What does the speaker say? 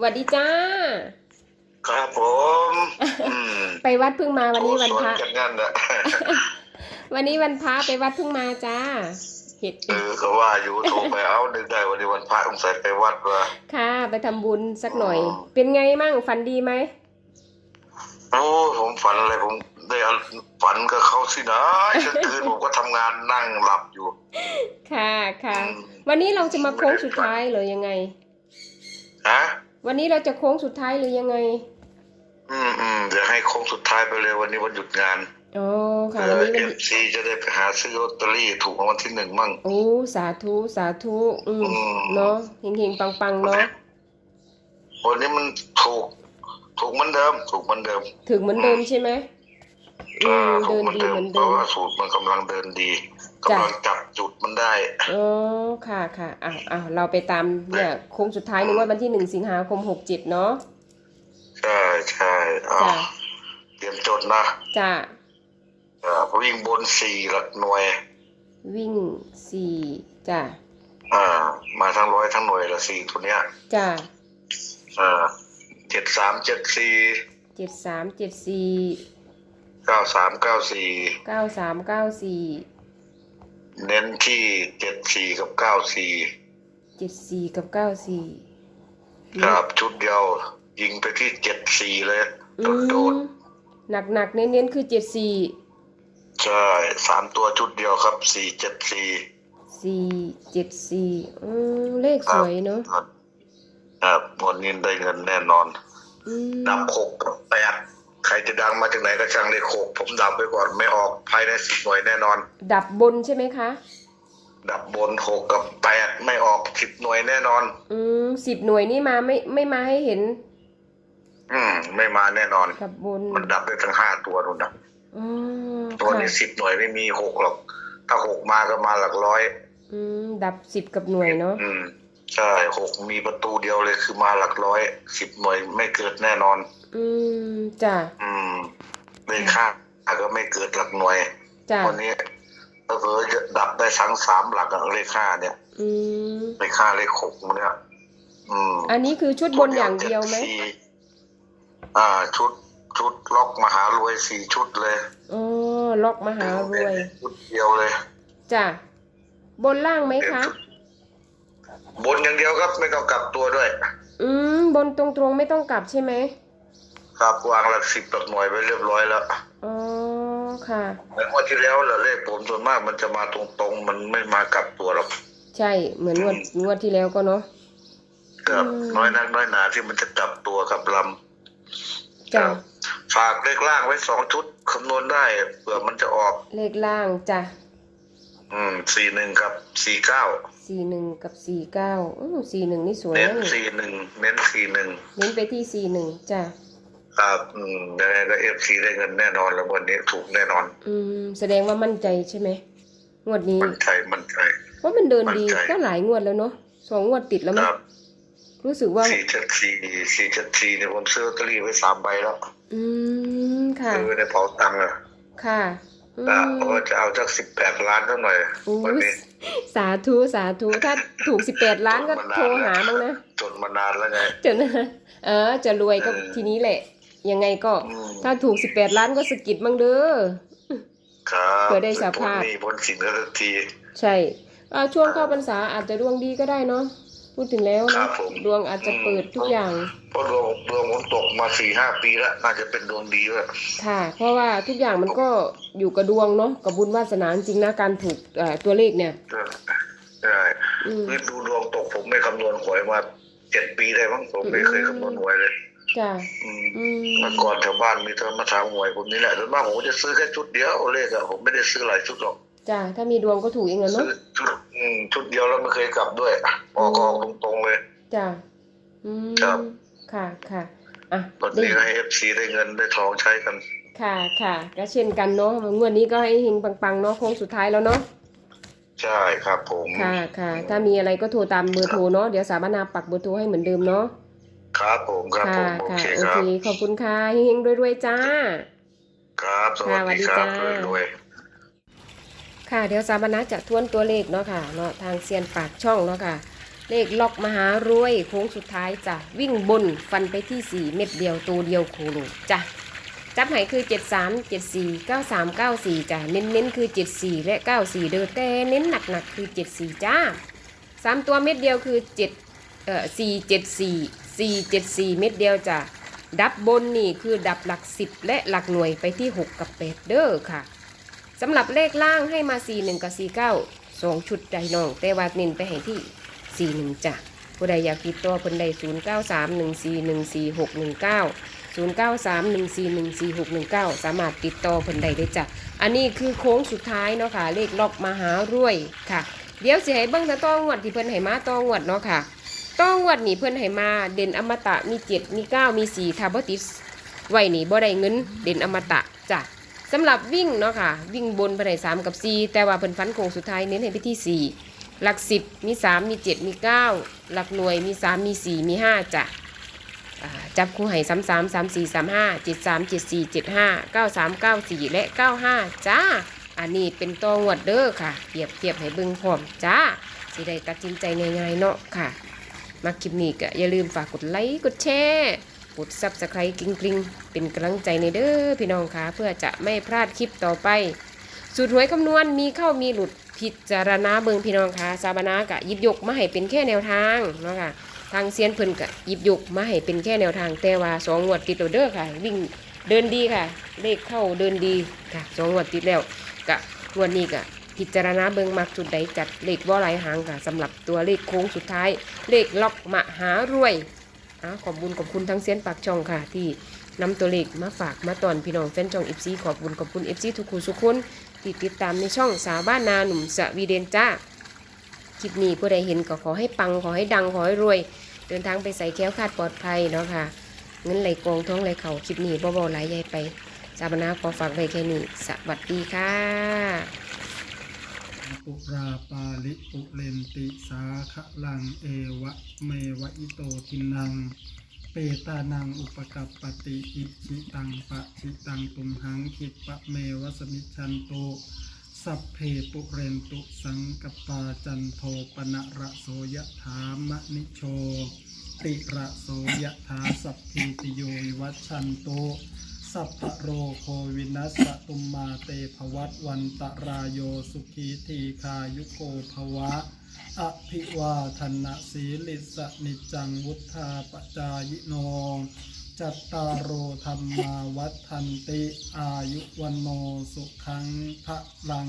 หวัดดีจ้า ครับผมอืมไปวัดเพิ่งมาวันนี้วันพระโอ้สกันงั้นนะวันนี้วันพระไปวัดเพิ่งมาจ้าเห็ดเออก็ว่าอยู่โทรไปเอานึกได้วันนี้วันพระต้องใส่ไปวัดว่าค่ะ ไปทำบุญสักหน่อยอ๋อเป็นไงมั่งฝันดีไหมโอ้ผมฝันอะไรผมได้เอาฝันกับเขาสินะเช้าคืนผมก็ทำงานนั่งหลับอยู่ ค่ะค่ะอืมวันนี้เราจะมาโค้งสุดท้ายหรือยังไงฮะ วันนี้เราจะโค้งสุดท้ายหรือยังไง อืมอืมเดี๋ยวให้โค้งสุดท้ายไปเลยวันนี้วันหยุดงานอ๋อค่ะเอวันอนี้เอวันฟซีจะได้ไปหาซื้อลอตเตอรี่ถูกรางวัลที่หนึ่งมั่งโอ้สาธุสาธุอืมอืมเนาะเฮงเฮงปังปังๆเนาะวันนี้มันถูก ถูกเหมือนเดิม ถูกเหมือนเดิมถึงเหมือนเดิมใช่ไหม อือ่ามถูเดิกนเหมือนดีเดิมเหมือนเพเดิราะม ว่าสูตรมันกำลังเดินดีจ้ะกำลังจับจุดมันได้อ๋อค่ะค่ะอ้าวอ้าวเราไปตามเนี่ยโค้งสุดท้ายนึกว่าวันที่หนึ่งสิงหาคมหกเจ็ดเนาะ ใช่ใช่เอาจ้ะ เตรียมจดนะจ้ะอ่าวิ่งบนสี่หลักหน่วย วิ่งสี่จ้ะอ่า มาทั้งร้อยทั้งหน่วยละสี่ตัวเนี้ยจ้ะอ่าเจ็ดสามเจ็ดสี่เจ็ดสามเจ็ดสี่ เก้าสามเก้าสี่เก้าสามเก้าสี่เน้นที่เจ็ดสี่กับเก้าสี่เจ็ดสี่กับเก้าสี่ครับชุดเดียว ยิงไปที่เจ็ดสี่เลยอืโดดมหนักหนักๆเน้นเน้นๆคือเจ็ดสี่ๆใช่สามตัวชุดเดียวครับสี่เจ็ดสี่สี่เจ็ดสี่อืมเลขสวยเนาะครับวันนี้ได้เงินแน่นอนอืมดับหกกับแปดใครจะดังมาจากไหนก็ช่างเลขหกผมดับไปก่อนไม่ออกภายในสิบหน่วยแน่นอน ดับบนใช่ไหมคะ ดับบนหกกับแปดไม่ออกสิบหน่วยแน่นอน อืมสิบหน่วยนี่มาไม่ไม่มาให้เห็น อืม ไม่มาแน่นอน ดับบนมันดับได้ทั้งห้าตัวนู่นนะอ๋อตัวค่ะนี้สิบหน่วยไม่มีหกหรอก ถ้าหกมาก็มาหลักร้อย อืม ดับสิบกับหน่วยเนาะอืม ใช่หกมีประตูเดียวเลยคือมาหลักร้อยสิบหน่วยไม่เกิดแน่นอน อืมจ้ะอืมเลขค่าก็ไม่เกิดหลักหน่วยจ้ะวันนี้ก็เผลอๆจะดับได้ทั้งสามหลักอะเลขค่าเนี่ย อืมเลขค่าเลขหกเนี่ย อืม อันนี้คือชุดบนอย่างเดียวไหมจ็สี่อ่า ชุดชุดล็อกมหารวยสี่ชุดเลยอ๋อล็อกมหารวยชุดเดียวเลยจ้ะบนล่างไหมคะ บนอย่างเดียวครับไม่ต้องกลับตัวด้วย อืมบนตรงๆไม่ต้องกลับใช่ไหมครับวางหลักสิบหลักหน่วยไปเรียบร้อยแล้วอ๋อค่ะเหมือนงวันที่แล้วแหละเลขผมส่วนมากมันจะมาตรงๆ มันไม่มากลับตัวหรอกใช่เหมือนงวดงวดที่แล้วก็เนาะครับอืมน้อยนักน้อยหนาที่มันจะกลับตัวกับลำจ้ะครับฝากเลขล่างไว้สองชุดคำนวณได้เผื่อมันจะออก เลขล่างจ้ะอืมสี่หนึ่งกับสี่เก้าสี่หนึ่งกับสี่เก้าอืมสี่หนึ่งนี่สวยเน้นนะนี่สี่หนึ่งเน้นสี่หนึ่งเน้นไปที่สี่หนึ่งจ้ะครับอืมยังไงก็เอฟซีได้เงินแน่นอนแล้ววันนี้ถูกแน่นอนอืมแสดงว่ามั่นใจใช่ไหมงวดนี้มันใจมันใจ เพราะมันเดินดีมั่นใจ ก็หลายงวดแล้วเนาะสองงวดติดแล้วคมั้งรับรู้สึกว่า สี่เจ็ดสี่สี่เจ็ดสี่เนี่ยผมซื้อลอตเตอรี่ไว้สามใบแล้วอืมค่ะ ซื้อไว้ในเป๋าตังค์อะค่ะอือะมเพราะว่าจะเอาจากสิบแปดล้านเท่าหน่อยอู้วันนี้ สาธุสาธุถ้าถูกสิบแปดล้านก็โทรหามั้งนะจนมานานแล้วไงจนเออ จะรวยก็เออทีนี้แหละ ยังไงก็อืมถ้าถูกสิบแปดล้านก็สะกิดมั่งเด้อครับเผื่อได้สภาพพ้นหนี้พ้นสินก็ทันที ใช่อ่าช่วงเข้าพรรษาอาจจะดวงดีก็ได้เนาะ พูดถึงแล้วครันะบผม ดวงอาจจะเปิดทุกอย่างเพราะดวงดวงผมตกมาสี่ห้าปีแล้วน่าจะเป็นดวงดีแล้วค่ะ เพราะว่าทุกอย่างมันก็อยู่กับดวงเนาะกับบุญวาสนาจริงๆนะการถูกเอ่อตัวเลขเนี่ยใช่อืม คือดูดวงตกผมไม่คำนวณหวยมาเจ็ดปีได้มั้งผมไม่เคยคำนวณหวยเลย จ้ะอืม อืมเมื่อก่อนแถวบ้านมีแต่มาถามหวยผมนี่แหละส่วนมากผมก็จะซื้อแค่ชุดเดียวเลขอะผมไม่ได้ซื้อหลายชุดหรอก จ้ะถ้ามีดวงก็ถูกเองแหละซื้เนาะอชุดอืมชุดเดียวแล้วไม่เคยกลับด้วยออกออกตรงๆเลยจ้ะอืมครับค่ะค่ะอะวันได้นี้ก็ให้เอฟซีได้เงินได้ทองใช้กัน ค่ะค่ะก็เช่นกันเนาะงวดนี้ก็ให้เฮงปังๆเนาะโค้งสุดท้ายแล้วเนาะใช่ครับผมค่ะค่ะถ้ามีอะไรก็โทรตามเบอร์โทรเนาะเดี๋ยวสามารถนาปักเบอร์โทรให้เหมือนเดิมเนาะครับผมครับผค่ะมโอค่ะเคโอครัเคบขอบคุณค่ะเฮงๆรวยๆจ้า ครับสวัสค่ะสวัสดีดีครับจ้ารวย ค่ะเดี๋ยวสามารถจะทวนตัวเลขเนาะค่ะเนาะทางเซียนปากช่องเนาะค่ะ เลขล็อกมหารวยโค้งสุดท้ายจ้ะวิ่งบนฟันไปที่4เม็ดเดียวตัวเดียวโคโลจ้ะจับไหคือ 73 74 93 94จ้ะเน้นๆคือ 74 และ 94 เด้อแต่เน้นหนักๆคือ 74 จ้า 3 ตัวเม็ดเดียวคือ7เอ่อ474 474 เม็ดเดียวจ้ะดับบนนี่คือดับหลัก 10 และหลักหน่วยไปที่ 6 กับ8เด้อค่ะ สำหรับเลขล่างให้มา 41 กับ 49 2ชุดใจน้อง แต่ว่าเน้นไปให้ที่ 41จ้ะผู้ใดอยากติดต่อเพิ่นได้0931414619 0931414619 สามารถติดต่อเพิ่นได้จ้ะ อันนี้คือโค้งสุดท้ายเนาะค่ะ เลขล็อกมหารวยค่ะ เดี๋ยวสิให้เบิ่งแต่ต้องวดที่เพิ่นให้มาต้องวดเนาะค่ะ ต้องวดนี่เพิ่นให้มา เด่นอมตะมี7มี9มี4ถ้าบติดไว้นี่บ่ได้เงิน เด่นอมตะจ้ะ สำหรับวิ่งเนาะค่ะ วิ่งบนไปได้3กับ4แต่ว่าเพิ่นฟันโค้งสุดท้ายเน้นให้ไปที่4หลัก10มี3มี7มี9หลักหน่วยมี3มี4มี5จ้ะอ่าจับคู่ให้3 3 3 4 3 5 7 3 7 4 7 5 9 3 9 4และ95จ้า อันนี้เป็นตัวงวดเด้อค่ะเปรียบเทียบให้เบิ่งพร้อมจ้าสิได้ตัดสินใจง่ายๆเนาะค่ะ มาคลิปนี้ก็อย่าลืมฝากกดไลค์กดแชร์ กดซับสไครต์กริ๊งๆเป็นกำลังใจในเด้อพี่น้องคะเพื่อจะไม่พลาดคลิปต่อไป สูตรหวยคำนวณมีเข้ามีหลุดพิจารณาเบิงพี่น้องคะซาบานากะยิบยกมาให้เป็นแค่แนวทางเนาะค่ะทางเซียนเพิ่นกะยิบยกมาให้เป็นแค่แนวทางแต่ว่าสองงวดติดตัวเด้อค่ะ วิ่งเดินดีค่ะ เลขเข้าเดินดีค่ะสองงวดติดแล้วกะงวดนี้กะพิจารณาเบิงมักจุดใดจัดเลขว่าหลายหางค่ะสำหรับตัวเลขโค้งสุดท้าย เลขล็อกมหารวย อะขอบบุญขอบคุณทั้งเซียนปากช่องค่ะ ที่นำตัวเลขมาฝากมาตอนพี่น้องแฟนช่องเอฟซีขอบบุญขอบคุณเอฟซีทุกคนทุกคนที่ติดตามในช่องสาวบ้านนาหนุ่มสวีเดนจ้าคลิปนี้ผู้ใดเห็นก็ขอให้ปังขอให้ดังขอให้รวย เดินทางไปใส่แค้วคาดปลอดภัยเนาะค่ะเงินไหลกองท้องไหลเข่าคลิปนี้บ่ๆไหลใหญ่ไปสาบานาขอฝากไว้แค่นี้สวัสดีค่ะ ปุราปาลิปุเรนติสาคะลังเอวะเมวะอิโตทินัง เปตานังอุปกัปปติอิชิตังปะชิตังตุมหังคิปะเมวะสมิชันโตสัพเพปุเรนตุสังกปาจันโทปนะระโสยถามะนิโชติระโสยถาสัพพิติโยวัชันโต สัพพโรโควินัสสตุมมาเตภวัตวันตรายโยสุขีทีคายุโกภวะ อภิวาทนะสีลิสนิจังวุธาปจายโน จัตตารโอธรรมาวัฏทันติอายุวันโนสุขังพระลัง